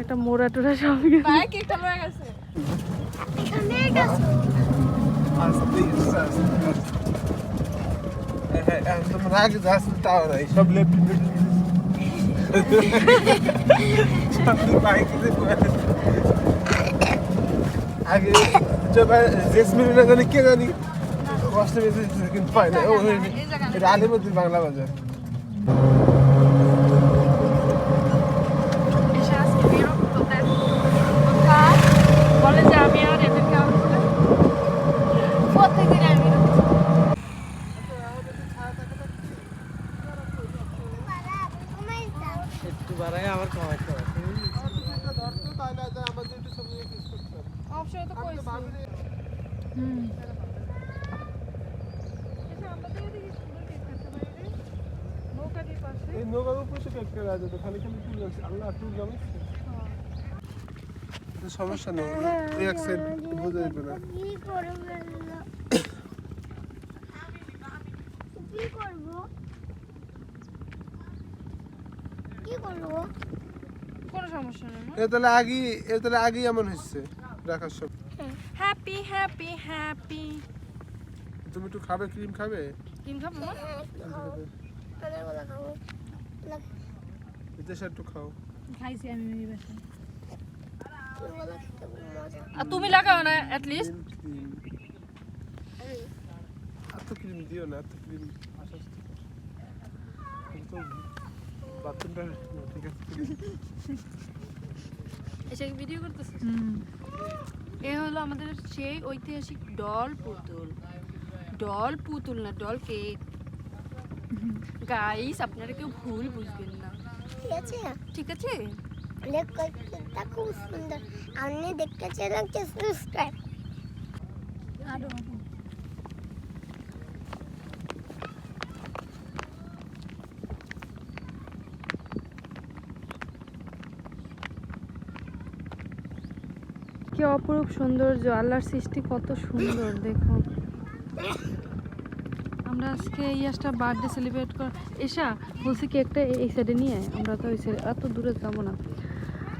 একটা মোড়া টোরা সব সব লেফট আগে জেসমিন না জানি কে জানি কষ্ট পেয়েছে কিন্তু পাই না আলিমুদ্দিন বাংলা বাজার এসে আজকে বিরক্ত দেন। বলে যে আমি আর এদেরকে আর বলে প্রত্যেকদিন আমি একটু বাড়াই আবার কমাইতে হবে অবশ্যই তো কইছি হুম নৌকা দিয়ে পাশে এই নৌকার উপরে সে কেটে আছে তো খালি খালি টুল আছে আল্লাহ টুল জানিস সমস্যা নেই। এই এক সাইড বোঝা যাবে না। কি করব কি করব? কোনো সমস্যা নেই এ তাহলে আগে এ তাহলে আগেই এমন হচ্ছে রাখার সব। হ্যাপি হ্যাপি হ্যাপি তুমি একটু খাবে ক্রিম খাবে? কিন খাব তাহলে বলা খাব। বিদেশে একটু খাও। খাইছি আমি বাসায়। আর তুমি লাগাও না অ্যাট লিস্ট এত ক্রিম দিও না এত ক্রিম বাথরুমটা ঠিক আছে ভিডিও করতেছিস? এ হলো আমাদের সেই ঐতিহাসিক ডল পুতুল। ডল পুতুল না ডল কেক গাইস আপনারা কেউ ভুল বুঝবেন না। ঠিক আছে। ঠিক আছে? কি অপরূপ সৌন্দর্য, আল্লাহর সৃষ্টি কত সুন্দর দেখুন আমরা আজকে ইয়াসটা বার্থডে সেলিব্রেট কর এসা বলছি কি একটা এই সাইডে নিয়ে আমরা তো ওই সাইডে এত দূরে যাব না।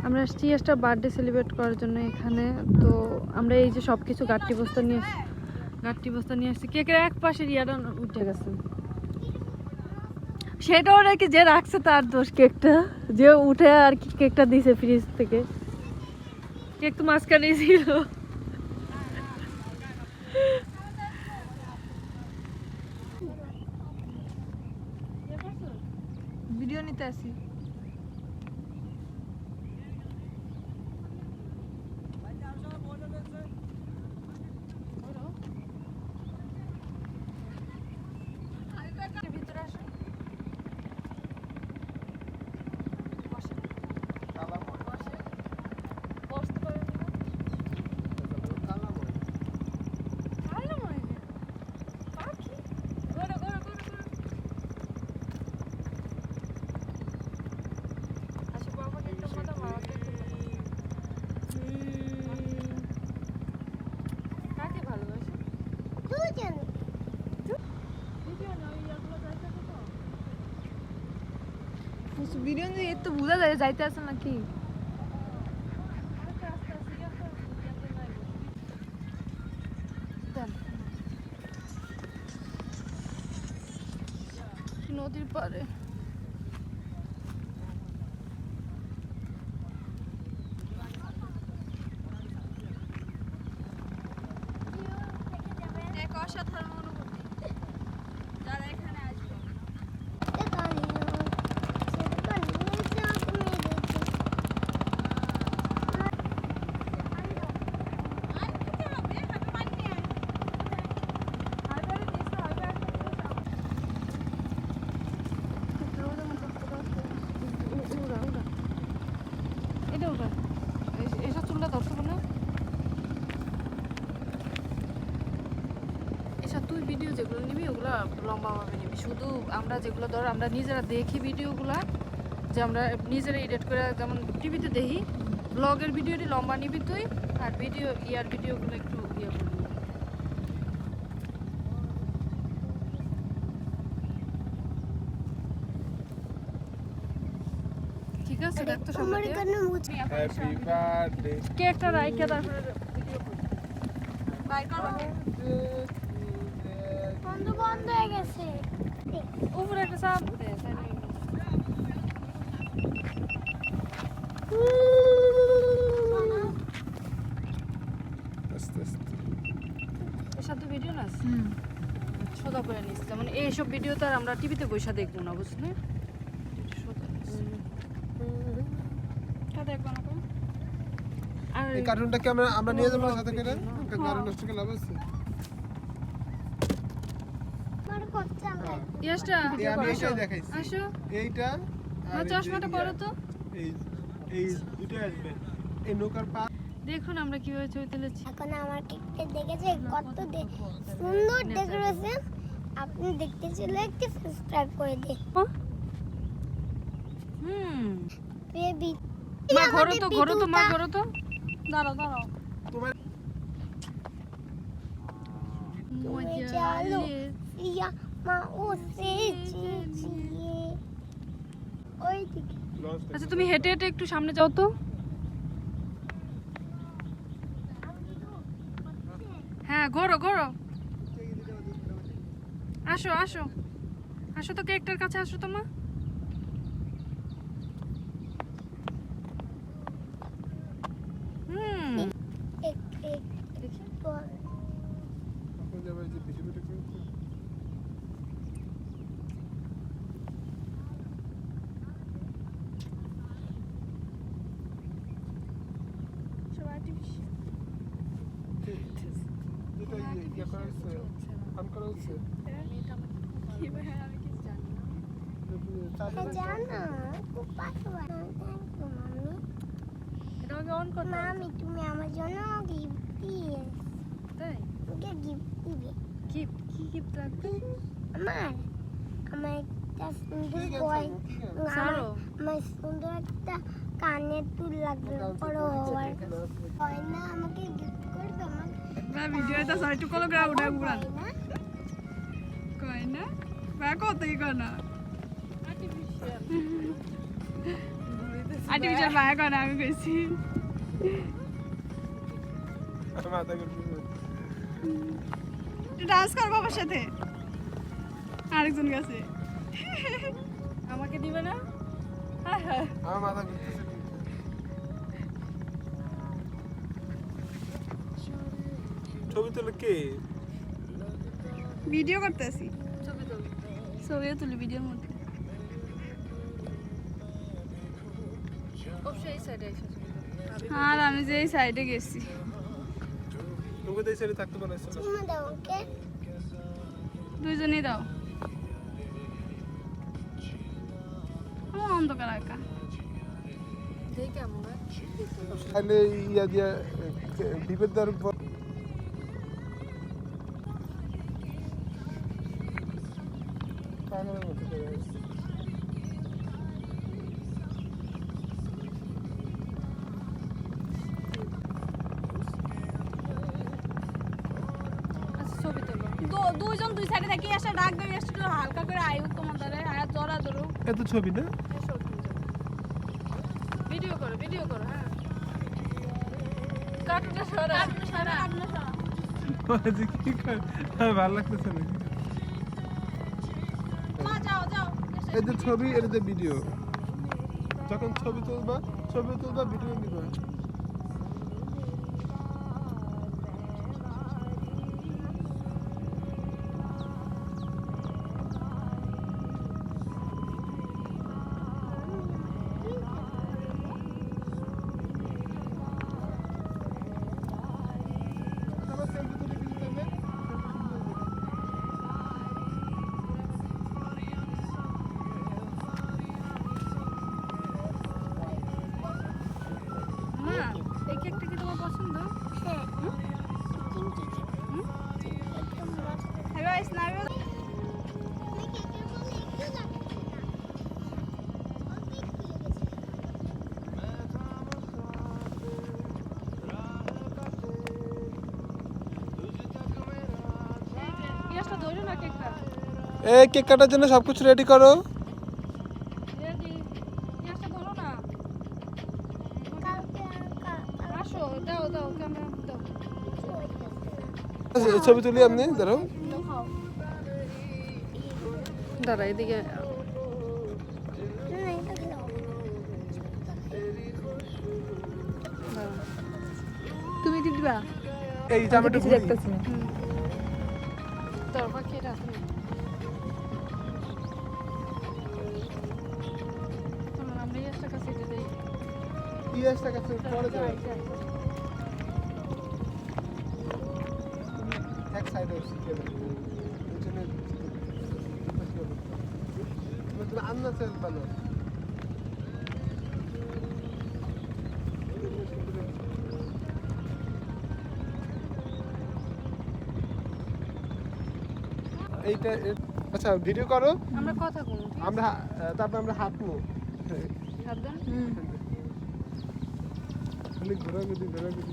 আমরা আসছি একটা বার্থডে সেলিব্রেট করার জন্য এখানে। তো আমরা এই যে সব কিছু গাঠটি বস্তা নিয়ে গাঠটি বস্তা নিয়ে আসছি। কেকের এক পাশের ইয়াটা উঠে গেছে। সেটাও নাকি যে রাখছে তার দোষ কেকটা। যে উঠে আর কি কেকটা দিছে ফ্রিজ থেকে। কেক তো মাঝখানে ছিল ভিডিও নিতে আসি ভিতরে আসো বসতে পারেন কালো মনে হয় পাখি গরো গরো গরো গরো আচ্ছা বাবা একটা মাথা ভাড়া কাকে ভালোবাসে দুজন ভিডিও দিয়ে তো বুঝা যায় যাইতে আছে নাকি? নদীর পারে এক অসাধারণ অনুভূতি যারা এখানে আসবে এটা ওটা এসব চুলটা দর্শক না এসব তুই ভিডিও যেগুলো নিবি ওগুলো লম্বাভাবে নিবি শুধু আমরা যেগুলো ধর আমরা নিজেরা দেখি ভিডিওগুলো যে আমরা নিজেরা এডিট করে যেমন টিভিতে দেখি ব্লগের ভিডিওটি লম্বা নিবি তুই আর ভিডিও ইয়ার ভিডিওগুলো একটু ইয়ে করবি ঠিক আছে দেখতো মুছ হ্যাপি বার্থডে কেকটা রাইখে তারপরে বাই করো। বন্ধ বন্ধ হয়ে গেছে। উপরে একটা চাপ সাথে ভিডিও না? সোজা করে যেমন এইসব ভিডিও তো আর আমরা টিভিতে বসে দেখব না বুঝলি? এই কার্টুনটা কি আমরা আমরা নিয়ে যাব সাথে করে? গাড়ি নষ্ট করে লাভ আছে আমার করতে আমার ইয়াসটা আমি এটাই দেখাইছি। আসো। এইটা যে চশমাটা পরো তো। এই এই দুটো আসবে। এই নৌকার পা। দেখুন আমরা কীভাবে ছবি তুলেছি। এখন আমার কেকটা দেখেছে কত সুন্দর ডেকোরেশন আপনি দেখতে চলে একটু সাবস্ক্রাইব করে দিন হুম। বেবি মা ঘোরো তো ঘোরো তো মা ঘোরো তো। দাঁড়াও দাঁড়াও। তোমার তুমি চলো ইয়া আচ্ছা তুমি হেঁটে হেঁটে একটু সামনে যাও তো। হ্যাঁ ঘোরো ঘোরো। আসো আসো। আসো তো কেকটার কাছে আসো তো মা হুম এক এক দেখি বল এখন যাবে যে ভিডিও ভিডিও করতে যেটা ইয়ে ইয়ে করা হচ্ছে অন করা হচ্ছে হ্যাঁ জানো খুব পাশে থ্যাংক ইউ মাম্মি এটা মামি তুমি আমার জন্য গিফট দিয়ে তাই? তোকে গিফট দিবে। কি কি গিফট লাগবে? আমার আমার একটা সুন্দর। আমার সুন্দর একটা কানের দুল লাগবে বড় হওয়ার। গয়না আমাকে গিফট বা ভিডিও এটা সাইটু কল গ্রা উড়া উড়ান কই না? বা কতই কয় না? আর্টিফিশিয়াল কয় না আমি কইছি। ডান্স কর বাবার সাথে। আরেকজন গেছে। আমাকে দিবে না? হ্যাঁ হ্যাঁ। আমার মাথা ঘুরতেছে। ছবি তোলে কে? ভিডিও করতেছি। ছবি তুল। ছবিও তুলি ভিডিওর মধ্যে। আর আমি যে এই সাইডে গেছি। তোকে এই সাইডে থাকতে না তুমি দাও আমার অন্ধকার একা। দেখি কেমন হয় ইয়া দিয়া ডিপের দেওয়ার পাগলের মতো করে আছে। আচ্ছা ছবি তুলো। দু- দুইজন দুই সাইডে থাকি এসে ডাক দেবে এসে একটু হালকা করে আয়ু তোমার দ্বারা আর জরা ধরো এত ছবি না? ভিডিও করো ভিডিও করো হ্যাঁ। কার্টুনটা সরা। সারা যে কি করে ভালো লাগতেছে না যে ছবি এদের ভিডিও যখন ছবি তুলবা ছবি তুলবা ভিডিও নিবা এই কেক কাটার জন্য সব কিছু রেডি করো আচ্ছা, ছবি তুলি আপনি ধরো। দাঁড়া এদিকে তুমি দিবা? এই জামাটা দেখতেছি একটা কাছে পরে যাবে এক সাইডে তুমি আমরা সেল বানো এইটা আচ্ছা ভিডিও করো। আমরা কথা বলব আমরা তারপর আমরা হাঁটবো। হাত দেন খালি ঘোরাঘুরি ঘোরাঘুরি।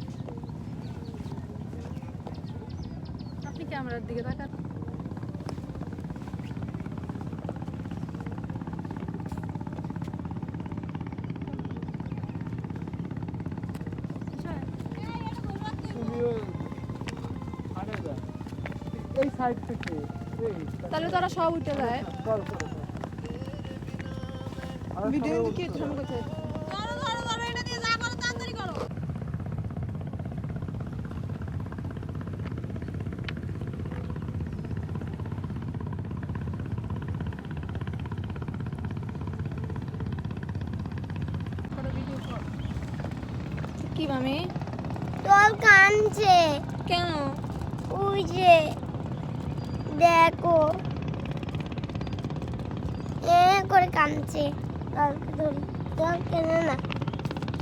আপনি ক্যামেরার দিকে তাকান। এই সাইড থেকে। তাহলে তারা সব উঠে যায়। করো করো। ভিডিও কি কোথায় কি মামি। তোর কানছে কেন? ওই যে। দেখো। এ করে তোর কেন না।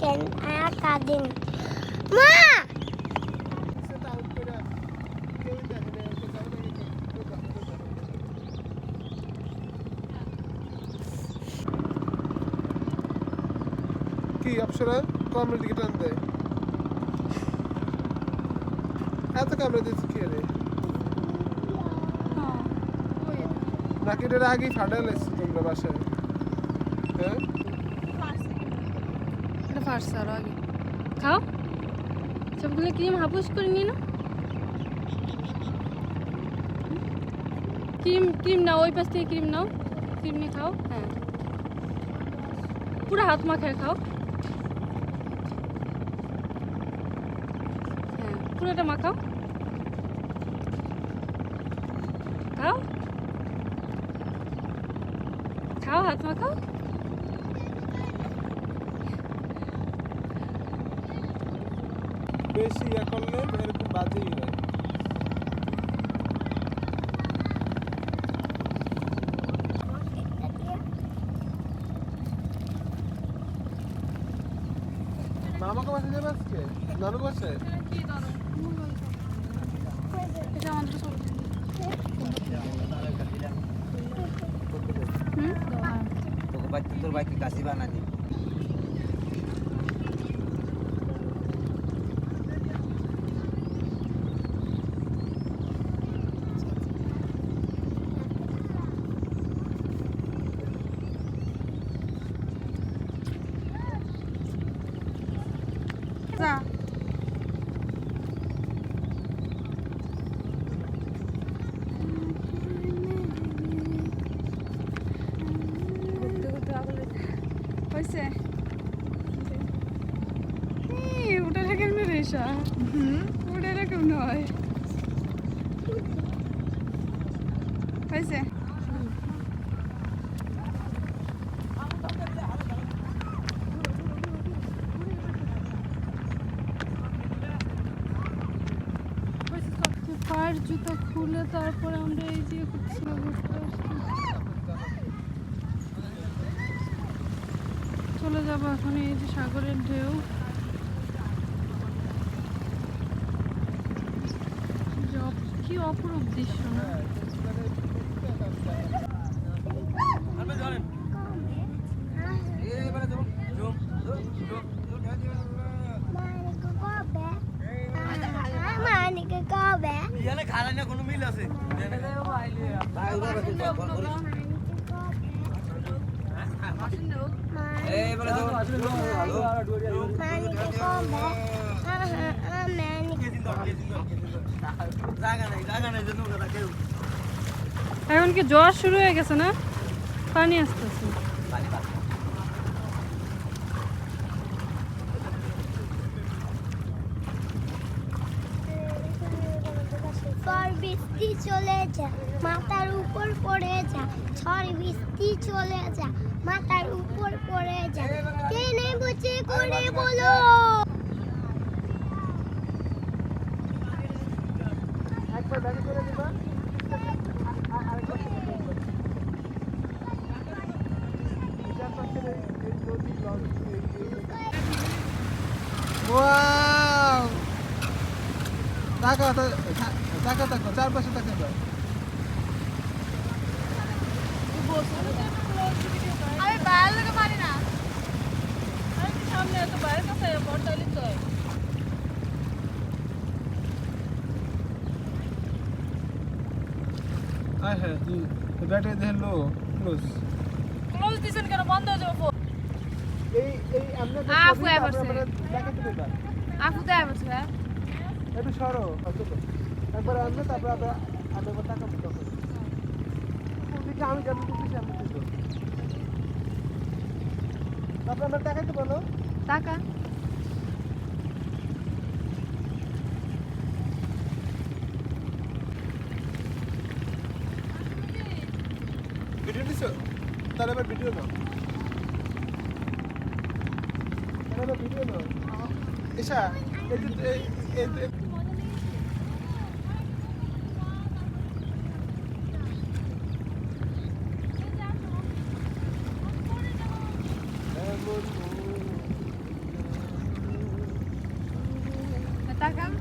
কেন? আর কাঁদেন মা! কি অপশন কমের দিকে টান দেয়। এত ক্যামেরা দিচ্ছি কি রে? নাকি এটার আগেই ফাটাই লাগছে তোমরা বাসায়। হ্যাঁ? খাও। সবগুলো ক্রিম হাপুস করে নিয়ে না ক্রিম ক্রিম নাও, ওই পাশ থেকে ক্রিম নাও। ক্রিম নিয়ে খাও হ্যাঁ। পুরো হাত মাখায় খাও। হ্যাঁ পুরোটা মাখাও। খাও খাও হাত মাখাও বেশি ইয়ে করলে এরকম বাজেই হয় মামাকে বাসা যাবে আজকে? নানু বাসায় এটা আমাদের সব তোকে বাইক তোর বাইকে পায়ের জুতো খুলে তারপরে আমরা এই যে কুচুয়া ঘুরতে আসছি। চলে যাব এখন এই যে সাগরের ঢেউ। কি অপরূপ দৃশ্য, না? না কোনো মিল আছে? ভাই উড়া বাকি কল করিস এই বলে যাও মানিক কবে জায়গা নাই জায়গা নাই জন্য কথা কেউ এখন কি জ্বর শুরু হয়ে গেছে না? পানি আসতেছে ঝড় বৃষ্টি চলে যা মাথার উপর পড়ে যা ঝড় বৃষ্টি চলে যা মাথার উপর পড়ে যা। টেনে বুঝে করে বলো। একবার ব্যাগে করে দিবা। তাকা তাকা চারপাশে তাকা দাও আমি বাইরে থেকে পারি না। আমি সামনে এত বাইরের কাছে পড়তালি তো? হ্যাঁ হ্যাঁ ব্যাটারি দেখে লো ক্লোজ। ক্লোজ দিছেন কেন? বন্ধ হয়ে যাবে এই এই আমরা আপু এবার আপু তো আবার একটু সরো একবার আনবে তারপর ওদিকে আমি আমি আমরা দেখাতে বলো? টাকা। ভিডিও তাহলে এবার ভিডিও নাও। তাহলে ভিডিও নাও। এসা এই যে টাকা